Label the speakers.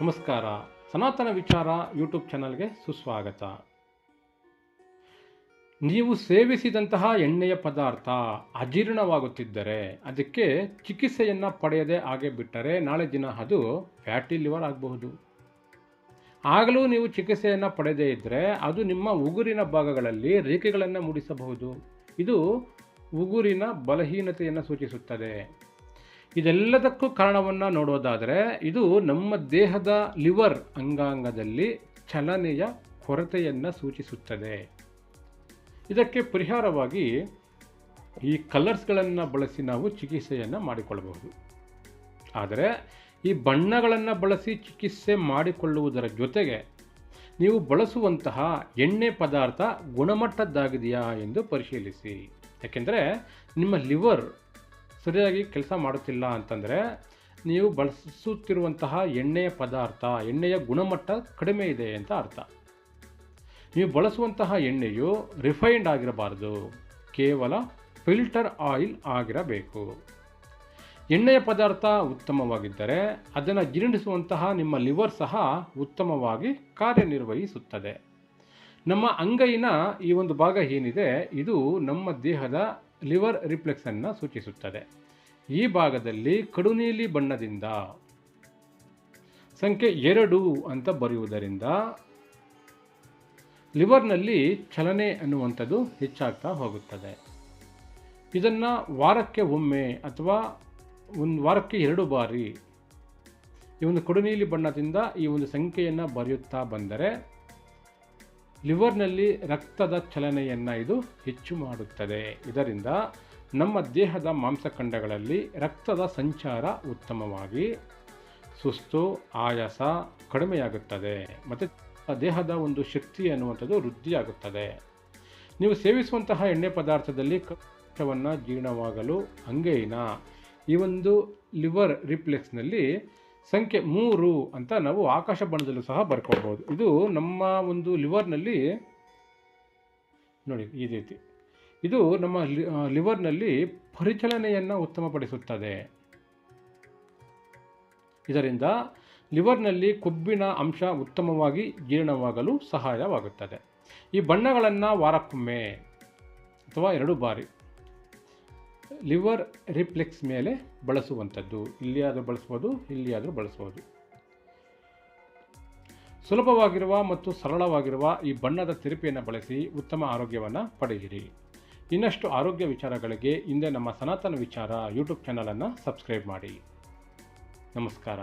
Speaker 1: ನಮಸ್ಕಾರ. ಸನಾತನ ವಿಚಾರ ಯೂಟ್ಯೂಬ್ ಚಾನಲ್ಗೆ ಸುಸ್ವಾಗತ. ನೀವು ಸೇವಿಸಿದಂತಹ ಎಣ್ಣೆಯ ಪದಾರ್ಥ ಅಜೀರ್ಣವಾಗುತ್ತಿದ್ದರೆ ಅದಕ್ಕೆ ಚಿಕಿತ್ಸೆಯನ್ನು ಪಡೆಯದೆ ಹಾಗೆ ಬಿಟ್ಟರೆ ನಾಳೆ ದಿನ ಅದು ಫ್ಯಾಟಿ ಲಿವರ್ ಆಗಬಹುದು. ಆಗಲೂ ನೀವು ಚಿಕಿತ್ಸೆಯನ್ನು ಪಡೆದೇ ಇದ್ದರೆ ಅದು ನಿಮ್ಮ ಉಗುರಿನ ಭಾಗಗಳಲ್ಲಿ ರೇಖೆಗಳನ್ನು ಮೂಡಿಸಬಹುದು. ಇದು ಉಗುರಿನ ಬಲಹೀನತೆಯನ್ನು ಸೂಚಿಸುತ್ತದೆ. ಇದೆಲ್ಲದಕ್ಕೂ ಕಾರಣವನ್ನು ನೋಡೋದಾದರೆ ಇದು ನಮ್ಮ ದೇಹದ ಲಿವರ್ ಅಂಗಾಂಗದಲ್ಲಿ ಚಲನೆಯ ಕೊರತೆಯನ್ನು ಸೂಚಿಸುತ್ತದೆ. ಇದಕ್ಕೆ ಪರಿಹಾರವಾಗಿ ಈ ಕಲರ್ಸ್ಗಳನ್ನು ಬಳಸಿ ನಾವು ಚಿಕಿತ್ಸೆಯನ್ನು ಮಾಡಿಕೊಳ್ಳಬಹುದು. ಆದರೆ ಈ ಬಣ್ಣಗಳನ್ನು ಬಳಸಿ ಚಿಕಿತ್ಸೆ ಮಾಡಿಕೊಳ್ಳುವುದರ ಜೊತೆಗೆ ನೀವು ಬಳಸುವಂತಹ ಎಣ್ಣೆ ಪದಾರ್ಥ ಗುಣಮಟ್ಟದ್ದಾಗಿದೆಯಾ ಎಂದು ಪರಿಶೀಲಿಸಿ. ಯಾಕೆಂದರೆ ನಿಮ್ಮ ಲಿವರ್ ಸರಿಯಾಗಿ ಕೆಲಸ ಮಾಡುತ್ತಿಲ್ಲ ಅಂತಂದರೆ ನೀವು ಬಳಸುತ್ತಿರುವಂತಹ ಎಣ್ಣೆಯ ಪದಾರ್ಥ, ಎಣ್ಣೆಯ ಗುಣಮಟ್ಟ ಕಡಿಮೆ ಇದೆ ಅಂತ ಅರ್ಥ. ನೀವು ಬಳಸುವಂತಹ ಎಣ್ಣೆಯು ರಿಫೈನ್ಡ್ ಆಗಿರಬಾರದು, ಕೇವಲ ಫಿಲ್ಟರ್ ಆಯಿಲ್ ಆಗಿರಬೇಕು. ಎಣ್ಣೆಯ ಪದಾರ್ಥ ಉತ್ತಮವಾಗಿದ್ದರೆ ಅದನ್ನು ಜೀರ್ಣಿಸುವಂತಹ ನಿಮ್ಮ ಲಿವರ್ ಸಹ ಉತ್ತಮವಾಗಿ ಕಾರ್ಯನಿರ್ವಹಿಸುತ್ತದೆ. ನಮ್ಮ ಅಂಗೈನ ಈ ಒಂದು ಭಾಗ ಏನಿದೆ, ಇದು ನಮ್ಮ ದೇಹದ ಲಿವರ್ ರಿಫ್ಲೆಕ್ಸನ್ನು ಸೂಚಿಸುತ್ತದೆ. ಈ ಭಾಗದಲ್ಲಿ ಕಡುನೀಲಿ ಬಣ್ಣದಿಂದ ಸಂಖ್ಯೆ ಎರಡು ಅಂತ ಬರೆಯುವುದರಿಂದ ಲಿವರ್ನಲ್ಲಿ ಚಲನೆ ಅನ್ನುವಂಥದ್ದು ಹೆಚ್ಚಾಗ್ತಾ ಹೋಗುತ್ತದೆ. ಇದನ್ನು ವಾರಕ್ಕೆ ಒಮ್ಮೆ ಅಥವಾ ಒಂದು ವಾರಕ್ಕೆ ಎರಡು ಬಾರಿ ಈ ಒಂದು ಕಡುನೀಲಿ ಬಣ್ಣದಿಂದ ಈ ಒಂದು ಸಂಖ್ಯೆಯನ್ನು ಬರೆಯುತ್ತಾ ಬಂದರೆ ಲಿವರ್ನಲ್ಲಿ ರಕ್ತದ ಚಲನೆಯನ್ನು ಇದು ಹೆಚ್ಚು ಮಾಡುತ್ತದೆ. ಇದರಿಂದ ನಮ್ಮ ದೇಹದ ಮಾಂಸಖಂಡಗಳಲ್ಲಿ ರಕ್ತದ ಸಂಚಾರ ಉತ್ತಮವಾಗಿ ಸುಸ್ತು, ಆಯಾಸ ಕಡಿಮೆಯಾಗುತ್ತದೆ. ಮತ್ತು ದೇಹದ ಒಂದು ಶಕ್ತಿ ಅನ್ನುವಂಥದ್ದು ವೃದ್ಧಿಯಾಗುತ್ತದೆ. ನೀವು ಸೇವಿಸುವಂತಹ ಎಣ್ಣೆ ಪದಾರ್ಥದಲ್ಲಿ ಕಷ್ಟವನ್ನು ಜೀರ್ಣವಾಗಲು ಅಂಗೈನ ಈ ಒಂದು ಲಿವರ್ ರಿಪ್ಲೆಕ್ಸ್ನಲ್ಲಿ ಸಂಖ್ಯೆ ಮೂರು ಅಂತ ನಾವು ಆಕಾಶ ಬಣ್ಣದಲ್ಲೂ ಸಹ ಬರ್ಕೊಳ್ಬೋದು ಇದು ನಮ್ಮ ಒಂದು ಲಿವರ್ನಲ್ಲಿ ನೋಡಿ, ಈ ರೀತಿ. ಇದು ನಮ್ಮ ಲಿವರ್ನಲ್ಲಿ ಪರಿಚಲನೆಯನ್ನು ಉತ್ತಮಪಡಿಸುತ್ತದೆ. ಇದರಿಂದ ಲಿವರ್ನಲ್ಲಿ ಕೊಬ್ಬಿನ ಅಂಶ ಉತ್ತಮವಾಗಿ ಜೀರ್ಣವಾಗಲು ಸಹಾಯವಾಗುತ್ತದೆ. ಈ ಬಣ್ಣಗಳನ್ನು ವಾರಕ್ಕೊಮ್ಮೆ ಅಥವಾ ಎರಡು ಬಾರಿ ಲಿವರ್ ರಿಫ್ಲೆಕ್ಸ್ ಮೇಲೆ ಬಳಸುವಂಥದ್ದು. ಇಲ್ಲಿಯಾದರೂ ಬಳಸ್ಬೋದು ಇಲ್ಲಿಯಾದರೂ ಬಳಸ್ಬೋದು. ಸುಲಭವಾಗಿರುವ ಮತ್ತು ಸರಳವಾಗಿರುವ ಈ ಬಣ್ಣದ ತಿರುಪಿಯನ್ನು ಬಳಸಿ ಉತ್ತಮ ಆರೋಗ್ಯವನ್ನು ಪಡೆಯಿರಿ. ಇನ್ನಷ್ಟು ಆರೋಗ್ಯ ವಿಚಾರಗಳಿಗೆ ಹಿಂದೆ ನಮ್ಮ ಸನಾತನ ವಿಚಾರ ಯೂಟ್ಯೂಬ್ ಚಾನಲನ್ನು ಸಬ್ಸ್ಕ್ರೈಬ್ ಮಾಡಿ. ನಮಸ್ಕಾರ.